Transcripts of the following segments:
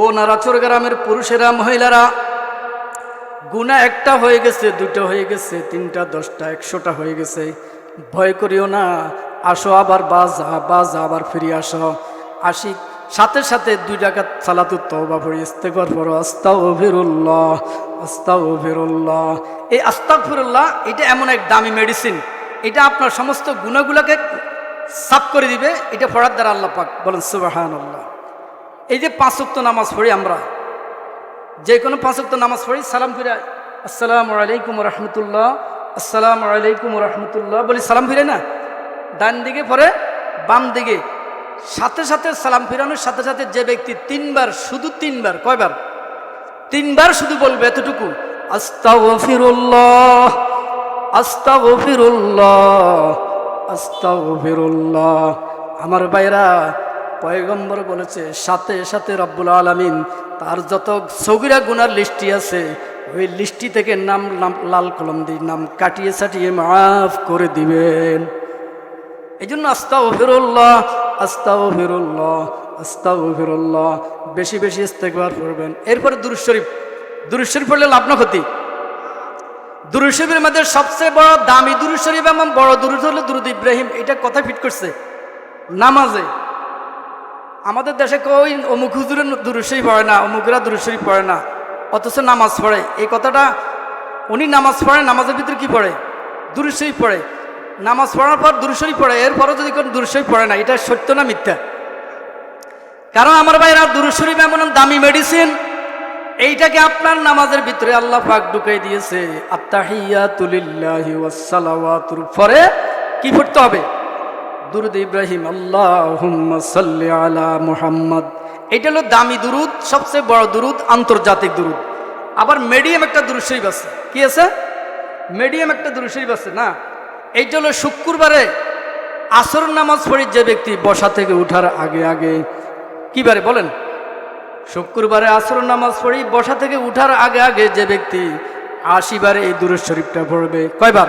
ও নারাচর গ্রামের পুরুষেরা, মহিলারা, গুণা একটা হয়ে গেছে দুটো হয়ে গেছে, তিনটা, দশটা, একশোটা হয়ে গেছে। ভয় করিও না, আসো আবার বাজা বাজা আবার ফিরে আসো। আসি, সাথে সাথে দুই টাকা সালাতু তওবা পড়ি, ইস্তেগফার পড়ো, আস্তাগফিরুল্লাহ আস্তাগফিরুল্লাহ। এই আস্তাগফিরুল্লাহ, এটা এমন এক দামি মেডিসিন এটা আপনার সমস্ত গুণাগুলোকে সাফ করে দিবে, এটা পড়ার দ্বারা আল্লাহ পাক বলেন, সুবহানাল্লাহ। এই যে পাঁচ ওয়াক্ত নামাজ পড়ি আমরা, যে কোনো পাঁচ ওয়াক্ত নামাজ পড়ি, সালাম ফিরে আসসালামু আলাইকুম রহমতুল্লাহ, আসসালামু আলাইকুম রহমতুল্লাহ বলি সালাম ফিরে না। ডান দিকে পরে বাম দিকে। সাথে সাথে সালাম ফিরানোর সাথে সাথে যে ব্যক্তি তিনবার, শুধু তিনবার, কয়বার? তিনবার শুধু বলবে এতটুকু। আস্তাগফিরুল্লাহ আস্তাগফিরুল্লাহ আস্তাগফিরুল্লাহ। আমার ভাইরা পয়গম্বর বলেছে, সাথে সাথে রব্বুল আলামিন তার যত সগিরা গুনার লিস্টি আছে, ওই লিস্টি থেকে নাম লাল কলম দিয়ে নাম কাটিয়ে সাটিয়ে মাফ করে দিবেন। এই জন্য আস্তাও ফিরুল্লাহ আস্তাও ফিরুল্লাহ আস্তাও ফিরুল্লাহ বেশি বেশি ইস্তেকবার করবেন। এরপরে দুরুদ শরীফ। দুরুদ শরীফ পড়লে লাভ না ক্ষতি। দুরুদ শরীফের মধ্যে সবচেয়ে বড় দামি দুরুদ শরীফ এবং বড় দুরুদ হলো দুরুদ ইব্রাহিম। এটা কথা ফিট করছে। নামাজে। আমাদের দেশে কই অমুক হুজুরের দুরুসই পড়ে না, অমুকরা শরীফ পড়ে না, অথচ নামাজ পড়ে। এই কথাটা উনি নামাজ পড়ে, নামাজের ভিতরে কি পড়ে? শরীফ পড়ে। নামাজ পড়ার পর দুরুসই পড়ে, এরপরও যদি কোনো দুরুসই পড়ে না, এটা সত্য না মিথ্যা? কারণ আমার ভাইরা দুরুশরীফ এমন দামি মেডিসিন এইটাকে আপনার নামাজের ভিতরে আল্লাহ পাক ঢুকাই দিয়েছে, আত্তাহিয়াতুলিল্লাহি ওয়াসসালাওয়াতুর পরে কি পড়তে হবে? দুরুদ ইব্রাহিম সাল্লি আলা মুহাম্মদ। এটা হলো দামি দুরুদ, সবচেয়ে বড় দুরুদ, আন্তর্জাতিক দুরুদ। আবার মিডিয়াম একটা দুরুদ শরীফ আছে। কি আছে? মিডিয়াম একটা দুরুদ শরীফ আছে না? এইটা হলো শুক্রবারে আসর নামাজ পড়ি যে ব্যক্তি বসা থেকে উঠার আগে আগে, কিবারে বলেন? শুক্রবারে আসর নামাজ পড়ি বসা থেকে উঠার আগে আগে যে ব্যক্তি আশিবারে এই দুরুদ শরীফটা পড়বে। কয়বার?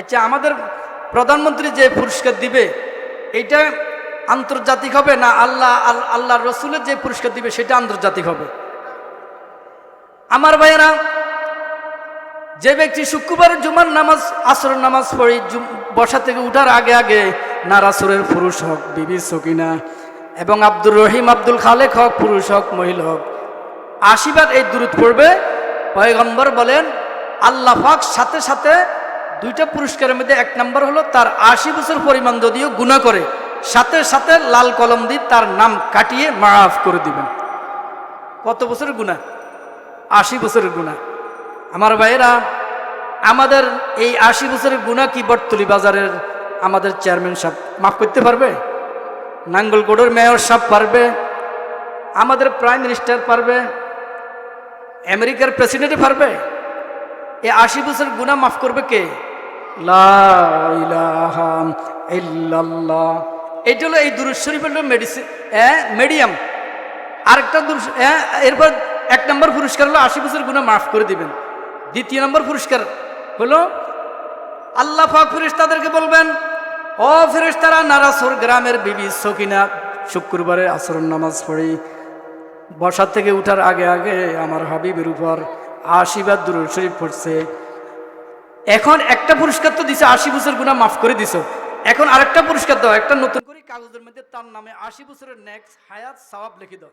আচ্ছা আমাদের প্রধানমন্ত্রী যে পুরস্কার দিবে, এটা আন্তর্জাতিক হবে না আল্লাহ আল্লাহ রসুলের যে পুরস্কার দিবে, সেটা আন্তর্জাতিক হবে? আমার ভাইয়েরা, যে ব্যক্তি শুক্রবারের জুমার নামাজ আসরের নামাজ পড়ি বসা থেকে উঠার আগে আগে নারাসুরের পুরুষ হোক, বিবি সকিনা এবং আব্দুর রহিম, আব্দুল খালেক হক, পুরুষ হোক, মহিলা হোক, আশীর্বাদ এই দূরত পড়বে। পয়গম্বর বলেন, আল্লাহ পাক সাথে সাথে দুইটা পুরস্কারের মধ্যে এক নম্বর হলো তার আশি বছর পরিমাণ যদিও গুণা করে, সাথে সাথে লাল কলম দিয়ে তার নাম কাটিয়ে মাফ করে দিবেন। কত বছরের গুণা আশি বছরের গুণা আমার ভাইয়েরা, আমাদের এই আশি বছরের গুণা কি বটতলি বাজারের আমাদের চেয়ারম্যান সাহেব মাফ করতে পারবে? নাঙ্গলগোড়ের মেয়র সাহেব পারবে? আমাদের প্রাইম মিনিস্টার পারবে? আমেরিকার প্রেসিডেন্টে পারবে? এই আশি বছর গুণা মাফ করবে কে? এটা হলো এই দুরুদ শরীফ মেডিসিন মিডিয়াম আরেকটা হ্যাঁ এরপর এক নম্বর পুরস্কার হলো আশি বছর গুণা মাফ করে দিবেন। দ্বিতীয় নম্বর পুরস্কার হলো আল্লাহ পাক ফেরেশতাদেরকে বলবেন, ও ফেরেশতারা, নারাসর গ্রামের বিবি সকিনা, শুক্রবারে আসর নামাজ পড়ি। বসার থেকে উঠার আগে আগে আমার হাবিবের উপর আশীর্বাদ দুরুল শরীফ পড়ছে। এখন একটা পুরস্কার তো দিছে, আশি বছর গুণা মাফ করে দিছ। এখন আরেকটা পুরস্কার দাও, একটা নতুন করে কাগজের মধ্যে তার নামে আশি বছরের নেক্সট হায়াত সওয়াব লিখে দাও।